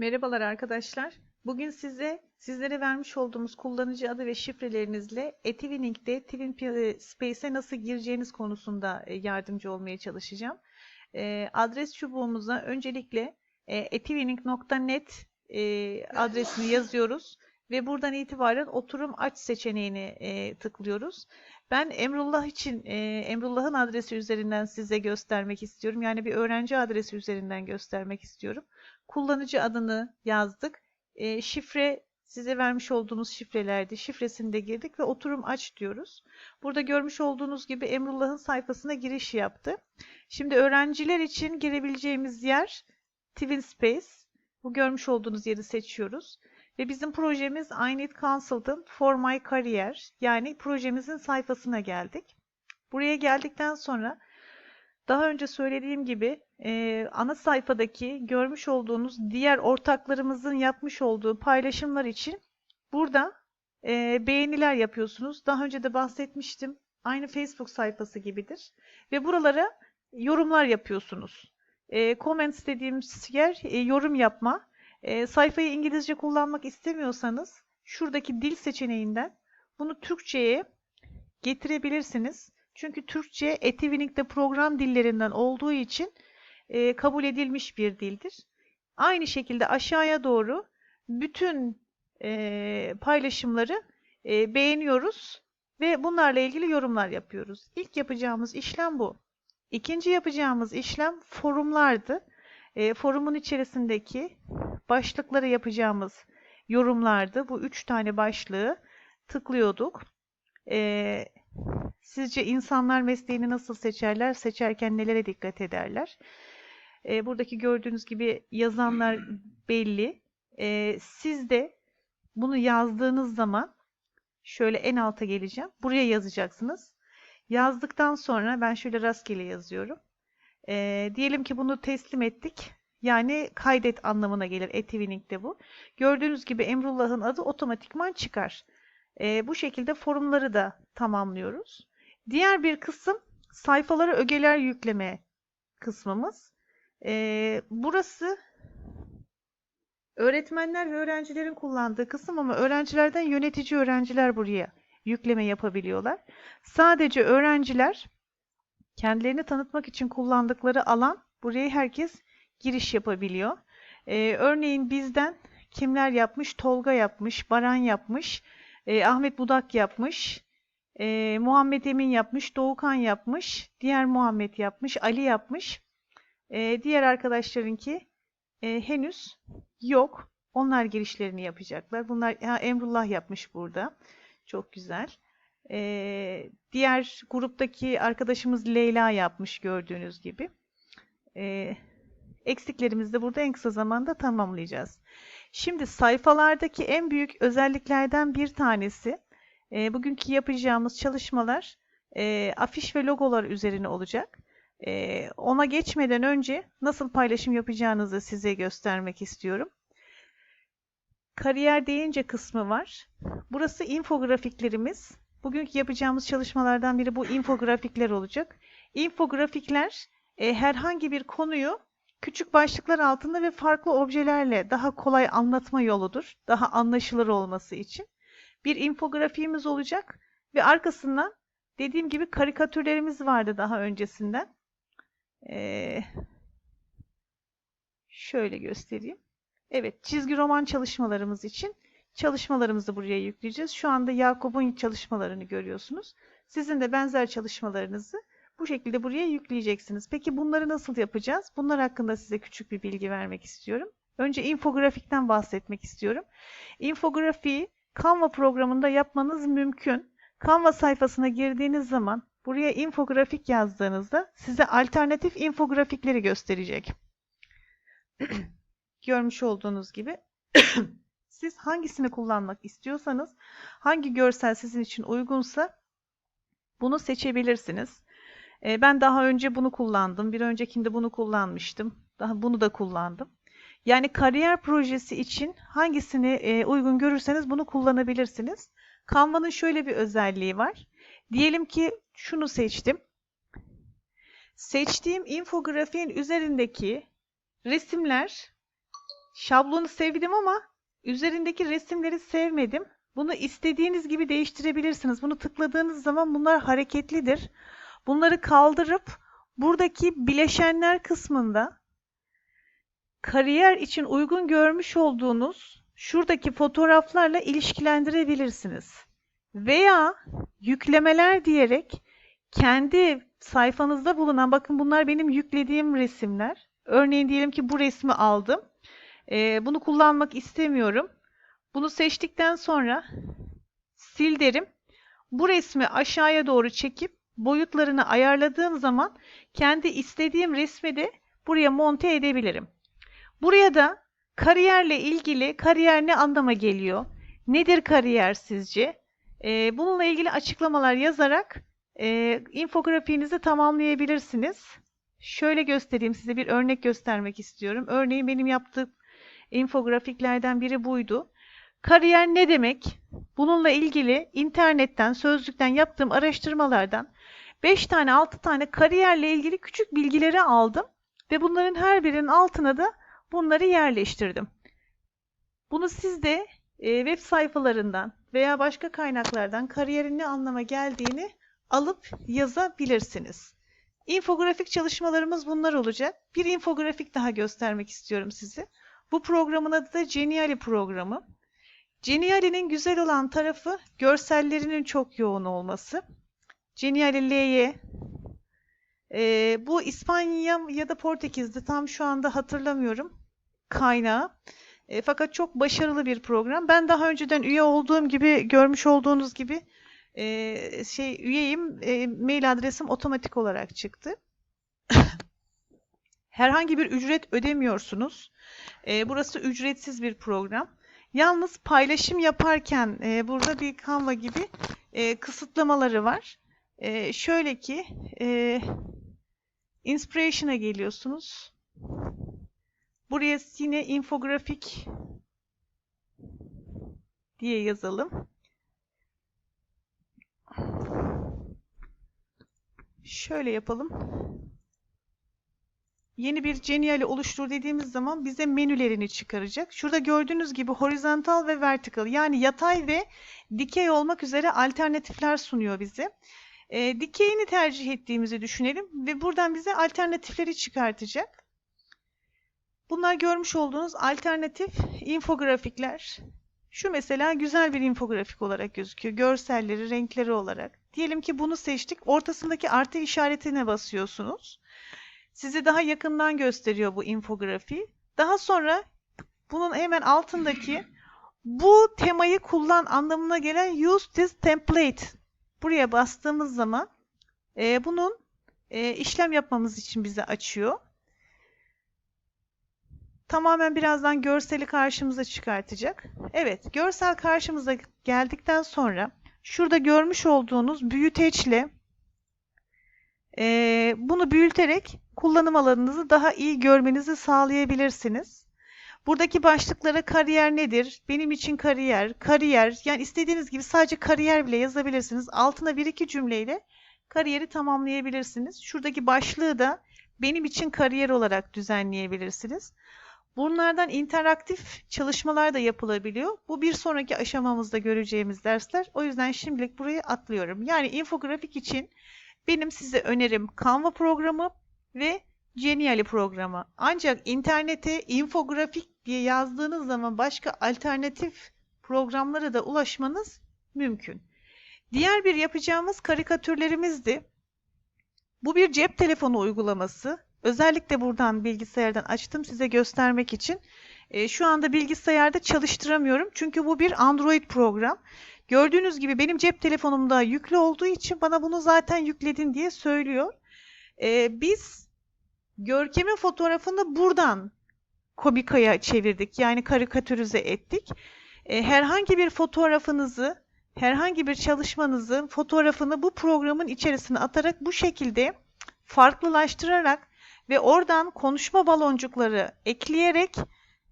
Merhabalar arkadaşlar. Bugün size sizlere vermiş olduğumuz kullanıcı adı ve şifrelerinizle eTwinning'de Twin Space'e nasıl gireceğiniz konusunda e, yardımcı olmaya çalışacağım. E, adres çubuğumuza öncelikle e, etwinning.net adresini yazıyoruz ve buradan itibaren oturum aç seçeneğini tıklıyoruz. Ben Emrullah için Emrullah'ın adresi üzerinden size göstermek istiyorum. Yani bir öğrenci adresi üzerinden göstermek istiyorum kullanıcı adını yazdık. E, şifre size vermiş olduğumuz şifrelerdi. Şifresini de girdik ve oturum aç diyoruz. Burada görmüş olduğunuz gibi Emrullah'ın sayfasına giriş yaptı. Şimdi öğrenciler için girebileceğimiz yer Twin Space. Bu görmüş olduğunuz yeri seçiyoruz. Ve bizim projemiz I Need Consultant for My Career. Yani projemizin sayfasına geldik. Buraya geldikten sonra daha önce söylediğim gibi e, ana sayfadaki görmüş olduğunuz diğer ortaklarımızın yapmış olduğu paylaşımlar için burada e, beğeniler yapıyorsunuz. Daha önce de bahsetmiştim. Aynı Facebook sayfası gibidir. Ve buralara yorumlar yapıyorsunuz. E, comments dediğimiz yer e, yorum yapma. E, sayfayı İngilizce kullanmak istemiyorsanız şuradaki dil seçeneğinden bunu Türkçe'ye getirebilirsiniz. Çünkü Türkçe Etivining'de program dillerinden olduğu için e, kabul edilmiş bir dildir. Aynı şekilde aşağıya doğru bütün e, paylaşımları e, beğeniyoruz ve bunlarla ilgili yorumlar yapıyoruz. İlk yapacağımız işlem bu. İkinci yapacağımız işlem forumlardı. E, forumun içerisindeki başlıkları yapacağımız yorumlardı. Bu üç tane başlığı tıklıyorduk. E, Sizce insanlar mesleğini nasıl seçerler? Seçerken nelere dikkat ederler? E, buradaki gördüğünüz gibi yazanlar belli. E, siz de bunu yazdığınız zaman şöyle en alta geleceğim. Buraya yazacaksınız. Yazdıktan sonra ben şöyle rastgele yazıyorum. E, diyelim ki bunu teslim ettik. Yani kaydet anlamına gelir. Etivining'de bu. Gördüğünüz gibi Emrullah'ın adı otomatikman çıkar. E, bu şekilde forumları da tamamlıyoruz. Diğer bir kısım sayfalara ögeler yükleme kısmımız. E, burası öğretmenler ve öğrencilerin kullandığı kısım ama öğrencilerden yönetici öğrenciler buraya yükleme yapabiliyorlar. Sadece öğrenciler kendilerini tanıtmak için kullandıkları alan buraya herkes giriş yapabiliyor. Ee, örneğin bizden kimler yapmış? Tolga yapmış, Baran yapmış, e, Ahmet Budak yapmış, e, Muhammed Emin yapmış, Doğukan yapmış, diğer Muhammed yapmış, Ali yapmış. E, diğer arkadaşlarınki e, henüz yok. Onlar girişlerini yapacaklar. Bunlar ha, Emrullah yapmış burada. Çok güzel. E, diğer gruptaki arkadaşımız Leyla yapmış gördüğünüz gibi. E, eksiklerimizi de burada en kısa zamanda tamamlayacağız. Şimdi sayfalardaki en büyük özelliklerden bir tanesi e, bugünkü yapacağımız çalışmalar e, afiş ve logolar üzerine olacak. E, ona geçmeden önce nasıl paylaşım yapacağınızı size göstermek istiyorum. Kariyer deyince kısmı var. Burası infografiklerimiz. Bugünkü yapacağımız çalışmalardan biri bu infografikler olacak. İnfografikler e, herhangi bir konuyu küçük başlıklar altında ve farklı objelerle daha kolay anlatma yoludur. Daha anlaşılır olması için bir infografiğimiz olacak ve arkasından dediğim gibi karikatürlerimiz vardı daha öncesinden. Ee, şöyle göstereyim. Evet, çizgi roman çalışmalarımız için çalışmalarımızı buraya yükleyeceğiz. Şu anda Yakup'un çalışmalarını görüyorsunuz. Sizin de benzer çalışmalarınızı bu şekilde buraya yükleyeceksiniz. Peki bunları nasıl yapacağız? Bunlar hakkında size küçük bir bilgi vermek istiyorum. Önce infografikten bahsetmek istiyorum. Infografiği Canva programında yapmanız mümkün. Canva sayfasına girdiğiniz zaman buraya infografik yazdığınızda size alternatif infografikleri gösterecek. Görmüş olduğunuz gibi siz hangisini kullanmak istiyorsanız, hangi görsel sizin için uygunsa bunu seçebilirsiniz. Ee, ben daha önce bunu kullandım. Bir öncekinde bunu kullanmıştım. Daha bunu da kullandım. Yani kariyer projesi için hangisini e, uygun görürseniz bunu kullanabilirsiniz. Canva'nın şöyle bir özelliği var. Diyelim ki şunu seçtim. Seçtiğim infografiğin üzerindeki resimler Şablonu sevdim ama üzerindeki resimleri sevmedim. Bunu istediğiniz gibi değiştirebilirsiniz. Bunu tıkladığınız zaman bunlar hareketlidir. Bunları kaldırıp buradaki bileşenler kısmında kariyer için uygun görmüş olduğunuz şuradaki fotoğraflarla ilişkilendirebilirsiniz. Veya yüklemeler diyerek kendi sayfanızda bulunan bakın bunlar benim yüklediğim resimler. Örneğin diyelim ki bu resmi aldım. Ee, bunu kullanmak istemiyorum. Bunu seçtikten sonra sil derim. Bu resmi aşağıya doğru çekip boyutlarını ayarladığım zaman kendi istediğim resmi de buraya monte edebilirim. Buraya da kariyerle ilgili kariyer ne anlama geliyor? Nedir kariyer sizce? Ee, bununla ilgili açıklamalar yazarak e, infografiğinizi tamamlayabilirsiniz. Şöyle göstereyim size bir örnek göstermek istiyorum. Örneğin benim yaptığım infografiklerden biri buydu. Kariyer ne demek? Bununla ilgili internetten, sözlükten yaptığım araştırmalardan 5 tane 6 tane kariyerle ilgili küçük bilgileri aldım ve bunların her birinin altına da bunları yerleştirdim. Bunu siz de e, web sayfalarından veya başka kaynaklardan kariyerin ne anlama geldiğini alıp yazabilirsiniz. İnfografik çalışmalarımız bunlar olacak. Bir infografik daha göstermek istiyorum size. Bu programın adı da Geniali programı. Geniali'nin güzel olan tarafı görsellerinin çok yoğun olması. Geniali L'ye e, bu İspanya ya da Portekiz'de tam şu anda hatırlamıyorum kaynağı. E, fakat çok başarılı bir program. Ben daha önceden üye olduğum gibi görmüş olduğunuz gibi e, şey üyeyim. E, mail adresim otomatik olarak çıktı. Herhangi bir ücret ödemiyorsunuz. E, burası ücretsiz bir program. Yalnız paylaşım yaparken e, burada bir Canva gibi e, kısıtlamaları var. E, şöyle ki e, Inspiration'a geliyorsunuz. Buraya yine infografik diye yazalım. Şöyle yapalım. Yeni bir Genial'i oluştur dediğimiz zaman bize menülerini çıkaracak. Şurada gördüğünüz gibi horizontal ve vertical yani yatay ve dikey olmak üzere alternatifler sunuyor bize. E, dikeyini tercih ettiğimizi düşünelim ve buradan bize alternatifleri çıkartacak. Bunlar görmüş olduğunuz alternatif infografikler. Şu mesela güzel bir infografik olarak gözüküyor. Görselleri, renkleri olarak. Diyelim ki bunu seçtik. Ortasındaki artı işaretine basıyorsunuz. Sizi daha yakından gösteriyor bu infografi. Daha sonra bunun hemen altındaki bu temayı kullan anlamına gelen use this template. Buraya bastığımız zaman e, bunun e, işlem yapmamız için bize açıyor. Tamamen birazdan görseli karşımıza çıkartacak. Evet, görsel karşımıza geldikten sonra şurada görmüş olduğunuz büyüteçle e, bunu büyüterek kullanım alanınızı daha iyi görmenizi sağlayabilirsiniz. Buradaki başlıklara kariyer nedir? Benim için kariyer, kariyer yani istediğiniz gibi sadece kariyer bile yazabilirsiniz. Altına bir iki cümleyle kariyeri tamamlayabilirsiniz. Şuradaki başlığı da benim için kariyer olarak düzenleyebilirsiniz. Bunlardan interaktif çalışmalar da yapılabiliyor. Bu bir sonraki aşamamızda göreceğimiz dersler. O yüzden şimdilik burayı atlıyorum. Yani infografik için benim size önerim Canva programı ve Geniali programı. Ancak internete infografik diye yazdığınız zaman başka alternatif programlara da ulaşmanız mümkün. Diğer bir yapacağımız karikatürlerimizdi. Bu bir cep telefonu uygulaması. Özellikle buradan bilgisayardan açtım size göstermek için. E, şu anda bilgisayarda çalıştıramıyorum. Çünkü bu bir Android program. Gördüğünüz gibi benim cep telefonumda yüklü olduğu için bana bunu zaten yükledin diye söylüyor. E, biz Görkem'in fotoğrafını buradan komikaya çevirdik. Yani karikatürize ettik. E, herhangi bir fotoğrafınızı, herhangi bir çalışmanızı, fotoğrafını bu programın içerisine atarak bu şekilde farklılaştırarak ve oradan konuşma baloncukları ekleyerek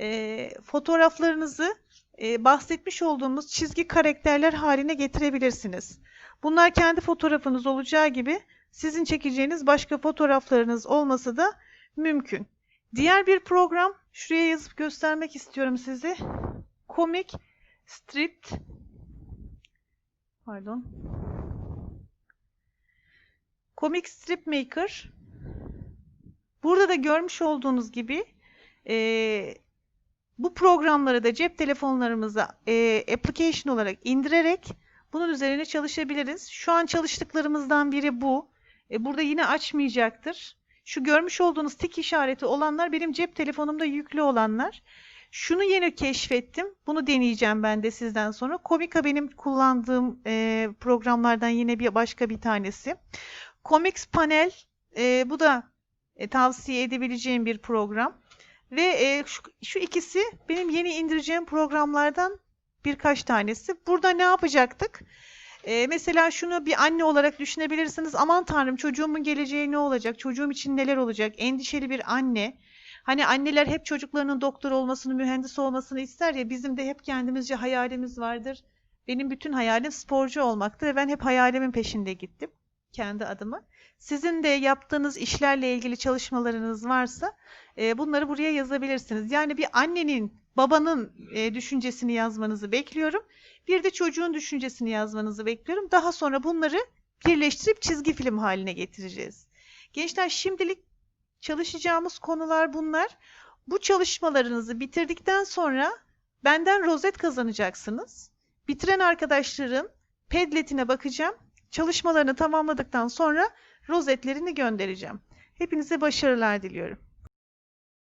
e, fotoğraflarınızı e, bahsetmiş olduğumuz çizgi karakterler haline getirebilirsiniz. Bunlar kendi fotoğrafınız olacağı gibi sizin çekeceğiniz başka fotoğraflarınız olması da mümkün. Diğer bir program Şuraya yazıp göstermek istiyorum size. Comic Strip Pardon. Comic Strip Maker. Burada da görmüş olduğunuz gibi eee, bu programları da cep telefonlarımıza eee, application olarak indirerek bunun üzerine çalışabiliriz. Şu an çalıştıklarımızdan biri bu. E, burada yine açmayacaktır. Şu görmüş olduğunuz tik işareti olanlar benim cep telefonumda yüklü olanlar. Şunu yeni keşfettim. Bunu deneyeceğim ben de sizden sonra. Komika benim kullandığım e, programlardan yine bir başka bir tanesi. Comics Panel e, bu da e, tavsiye edebileceğim bir program. Ve e, şu, şu ikisi benim yeni indireceğim programlardan birkaç tanesi. Burada ne yapacaktık? E, mesela şunu bir anne olarak düşünebilirsiniz. Aman tanrım çocuğumun geleceği ne olacak? Çocuğum için neler olacak? Endişeli bir anne. Hani anneler hep çocuklarının doktor olmasını, mühendis olmasını ister ya bizim de hep kendimizce hayalimiz vardır. Benim bütün hayalim sporcu olmaktı ve ben hep hayalimin peşinde gittim kendi adıma. Sizin de yaptığınız işlerle ilgili çalışmalarınız varsa e, bunları buraya yazabilirsiniz. Yani bir annenin, babanın e, düşüncesini yazmanızı bekliyorum. Bir de çocuğun düşüncesini yazmanızı bekliyorum. Daha sonra bunları birleştirip çizgi film haline getireceğiz. Gençler şimdilik çalışacağımız konular bunlar. Bu çalışmalarınızı bitirdikten sonra benden rozet kazanacaksınız. Bitiren arkadaşların Padlet'ine bakacağım. Çalışmalarını tamamladıktan sonra rozetlerini göndereceğim. Hepinize başarılar diliyorum.